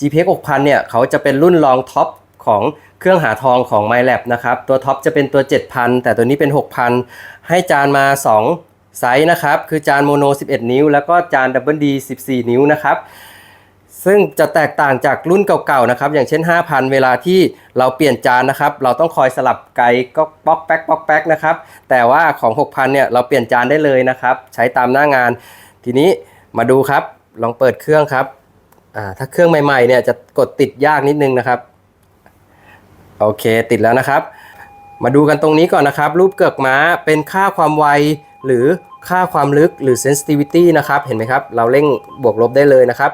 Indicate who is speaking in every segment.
Speaker 1: GPX 6000 เนี่ยเขาจะเป็นรุ่นรองท็อปของเครื่องหาทองของ MyLab นะครับ ตัวท็อปจะเป็นตัว 7000 แต่ตัวนี้เป็น 6000 ให้จานมา 2 ไซส์นะครับ คือจานโมโน 11 นิ้ว แล้วก็จานดับเบิลดี 14 นิ้วนะครับ ซึ่งจะแตกต่างจากรุ่นเก่าๆนะครับ อย่างเช่น 5,000 เวลาที่เราเปลี่ยนจานนะครับ เราต้องคอยสลับไกก็ป๊อกแป๊กป๊อกแป๊กนะครับ แต่ว่าของ 6,000 เนี่ยเราเปลี่ยนจานได้เลยนะครับ ใช้ตามหน้างาน ทีนี้มาดูครับ ลองเปิดเครื่องครับ อ่าถ้าเครื่องใหม่ๆเนี่ยจะกดติดยากนิดนึงนะครับ โอเคติดแล้วนะครับ มาดูกันตรงนี้ก่อนนะครับ รูปเกือกม้าเป็นค่าความไวหรือค่าความลึกหรือ sensitivity นะครับเห็นไหมครับ เราเร่งบวกลบได้เลยนะครับ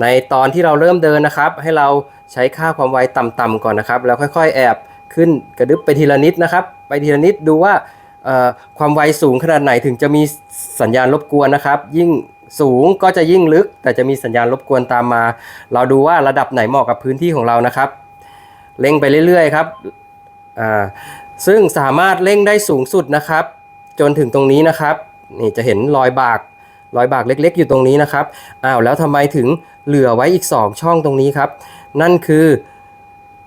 Speaker 1: ในตอนที่เราเริ่มเดินนะครับ ให้เราใช้ค่าความไวต่ำๆก่อนนะครับ แล้วค่อยๆ แอบขึ้นกระดึบไปทีละนิดนะครับ ไปทีละนิดดูว่าความไวสูงขนาดไหนถึงจะมีสัญญาณรบกวนนะครับ ยิ่ง สูงก็จะยิ่งลึก แต่จะมีสัญญาณรบกวนตามมา เราดูว่าระดับไหนเหมาะกับพื้นที่ของเรานะครับเร่งไปเรื่อยๆครับอ่าซึ่งสามารถเร่งได้สูงสุดนะครับ จนถึงตรงนี้นะครับนี่จะเห็นรอยบากรอยบากเล็ก ๆ อยู่ตรงนี้นะครับอ้าวแล้วทำไมถึงเหลือไว้อีก 2 ช่องตรงนี้ครับ นั่นคือ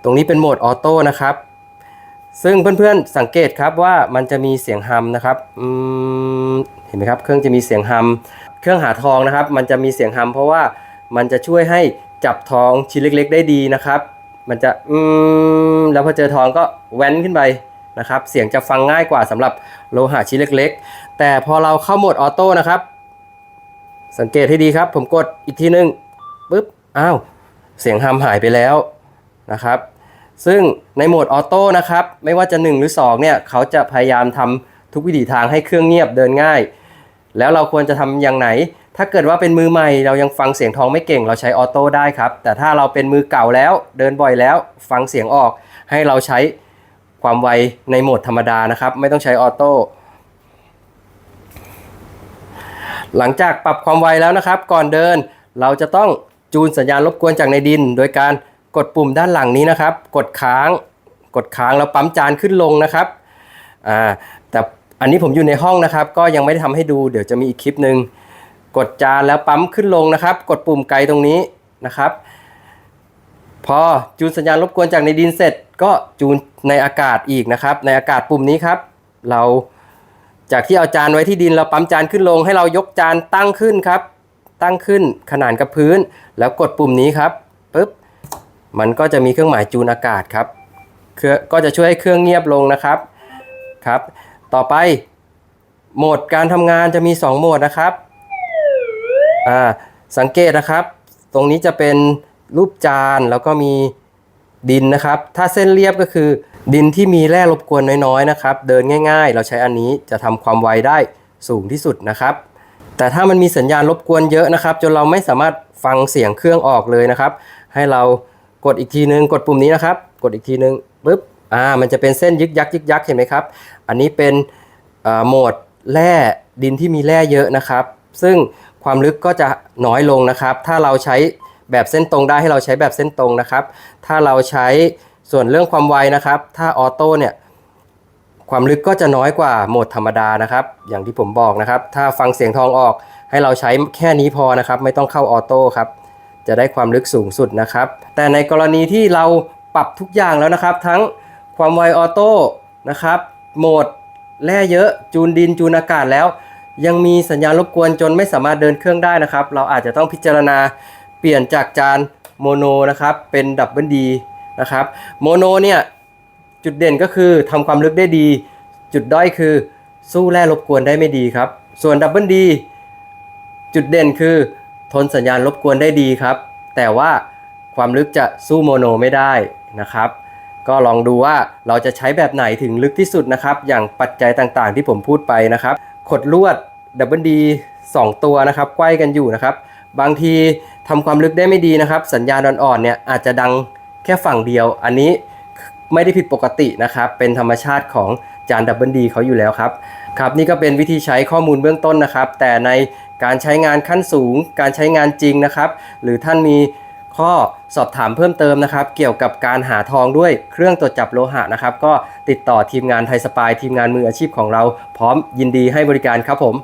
Speaker 1: ตรงนี้เป็นโหมดออโต้นะครับ ซึ่งเพื่อนๆสังเกตครับว่ามันจะมีเสียงฮัมนะครับเห็นไหมครับ เครื่องจะมีเสียงฮัม เครื่องหาทองนะครับ มันจะมีเสียงฮัมเพราะว่ามันจะช่วยให้จับทองชิ้นเล็ก ๆ ได้ดีนะครับ มันจะอืมแล้วพอเจอทองก็แว้นขึ้นไปนะครับ เสียงจะฟังง่ายกว่าสำหรับโลหะชิ้นเล็ก ๆ แต่พอเราเข้าโหมดออโต้นะครับ สังเกตให้ดีครับ ผมกดอีกทีนึงปุ๊บอ้าวเสียงฮัมหายไปแล้วนะครับ ซึ่งในโหมดออโต้นะครับ ไม่ว่าจะ 1 หรือ 2 เนี่ย เขาจะพยายามทำทุกวิถีทางให้เครื่องเงียบเดินง่าย แล้วเราควรจะทำอย่างไหน ถ้าเกิดว่าเป็นมือใหม่เรายังฟังเสียงทองไม่เก่งเราใช้ออโต้ได้ครับ แต่ถ้าเราเป็นมือเก่าแล้วเดินบ่อยแล้วฟังเสียงออก ให้เราใช้ความไวในโหมดธรรมดานะครับ ไม่ต้องใช้ออโต้หลังจากปรับความไวแล้วนะครับ ก่อนเดินเราจะต้องจูนสัญญาณรบกวนจากในดิน โดยการกดปุ่มด้านหลังนี้นะครับ กดค้าง กดค้างแล้วปั๊มจานขึ้นลงนะครับอ่า อันนี้ผมอยู่ในห้องนะครับ ก็ยังไม่ได้ทำให้ดู เดี๋ยวจะมีอีกคลิปหนึ่งกดจานแล้วปั๊มขึ้นลงนะครับ กดปุ่มไกลตรงนี้นะครับ พอจูนสัญญาณรบกวนจากในดินเสร็จ ก็จูนในอากาศอีกนะครับ ในอากาศปุ่มนี้ครับ เราจากที่เอาจานไว้ที่ดินเราปั๊มจานขึ้นลง ให้เรายกจานตั้งขึ้นครับ ตั้งขึ้นขนานกับพื้น แล้วกดปุ่มนี้ครับปุ๊บมันก็จะมีเครื่องหมายจูนอากาศครับก็จะช่วยให้เครื่องเงียบลงนะครับครับ ต่อไป โหมดการทำงานจะมี 2 โหมดนะครับอ่าสังเกตนะครับ ตรงนี้จะเป็นรูปจานแล้วก็มีดินนะครับ ถ้าเส้นเรียบก็คือ ดินที่มีแร่รบกวนน้อยๆนะครับ เดินง่ายๆ เราใช้อันนี้จะทำความไวได้สูงที่สุดนะครับ แต่ถ้ามันมีสัญญาณรบกวนเยอะนะครับ จนเราไม่สามารถฟังเสียงเครื่องออกเลยนะครับ ให้เรากดอีกทีนึง กดปุ่มนี้นะครับ กดอีกทีนึงปุ๊บ อ่ามันจะเป็นเส้นยึกยักยึกยักเห็นไหมครับ อันนี้เป็นโหมดแร่ดินที่มีแร่เยอะนะครับ ซึ่งความลึกก็จะน้อยลงนะครับ ถ้าเราใช้แบบเส้นตรงได้ให้เราใช้แบบเส้นตรงนะครับ ถ้าเราใช้ส่วนเรื่องความไวนะครับ ถ้าออโต้เนี่ยความลึกก็จะน้อยกว่าโหมดธรรมดานะครับ อย่างที่ผมบอกนะครับ ถ้าฟังเสียงทองออกให้เราใช้แค่นี้พอนะครับ ไม่ต้องเข้าออโต้ครับ จะได้ความลึกสูงสุดนะครับ แต่ในกรณีที่เราปรับทุกอย่างแล้วนะครับ ทั้ง ความไวออโต้นะครับโหมดแร่เยอะจูนดินจูนอากาศแล้ว ยังมีสัญญาณรบกวนจนไม่สามารถเดินเครื่องได้นะครับ เราอาจจะต้องพิจารณาเปลี่ยนจากจานโมโนนะครับเป็นดับเบิลดีนะครับโมโนเนี่ยจุดเด่นก็คือทำความลึกได้ดี จุดด้อยคือสู้แร่รบกวนได้ไม่ดีครับ ส่วนดับเบิลดีจุดเด่นคือ ทนสัญญาณรบกวนได้ดีครับ แต่ว่าความลึกจะสู้โมโนไม่ได้นะครับ ก็ลองดูว่าเราจะใช้แบบไหนถึงลึกที่สุดนะครับ อย่างปัจจัยต่างๆ ที่ผมพูดไปนะครับ ขดลวดดับเบิลดีสองตัวนะครับใกล้กันอยู่นะครับ บางทีทำความลึกได้ไม่ดีนะครับ สัญญาณอ่อนๆเนี่ยอาจจะดังแค่ฝั่งเดียว อันนี้ไม่ได้ผิดปกตินะครับ เป็นธรรมชาติของจานดับเบิลดีเขาอยู่แล้วครับ ครับนี่ก็เป็นวิธีใช้ข้อมูลเบื้องต้นนะครับ แต่ในการใช้งานขั้นสูง การใช้งานจริงนะครับ หรือท่านมี ข้อสอบถามเพิ่มเติมนะครับ เกี่ยวกับการหาทองด้วยเครื่องตรวจจับโลหะนะครับ ก็ติดต่อทีมงานไทยสปายทีมงานมืออาชีพของเรา พร้อมยินดีให้บริการครับผม